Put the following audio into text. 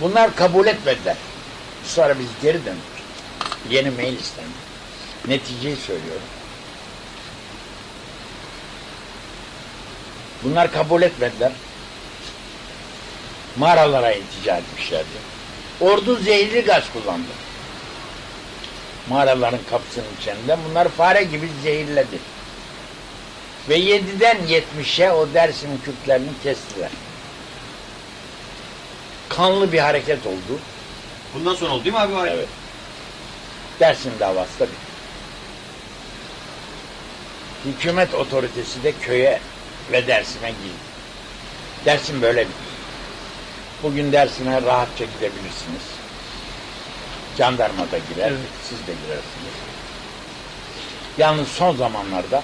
Bunlar kabul etmediler. Sonra biz geri döndük. Yeni mail istendi. Neticeyi söylüyorum. Bunlar kabul etmediler. Mağaralara iltica etmişlerdi. Ordu zehirli gaz kullandı. Mağaraların kapısının içinde bunlar fare gibi zehirledi. Ve 7'den 70'e o Dersim Kürtlerini kestiler. Kanlı bir hareket oldu. Bundan sonra oldu değil mi abi? hareket? Evet. Dersim davası da bitti. Hükümet otoritesi de köye ve Dersim'e girdi. Dersim böyle bitti. Bugün Dersim'e rahatça gidebilirsiniz. Jandarma da girer, Evet. siz de girersiniz. Yalnız son zamanlarda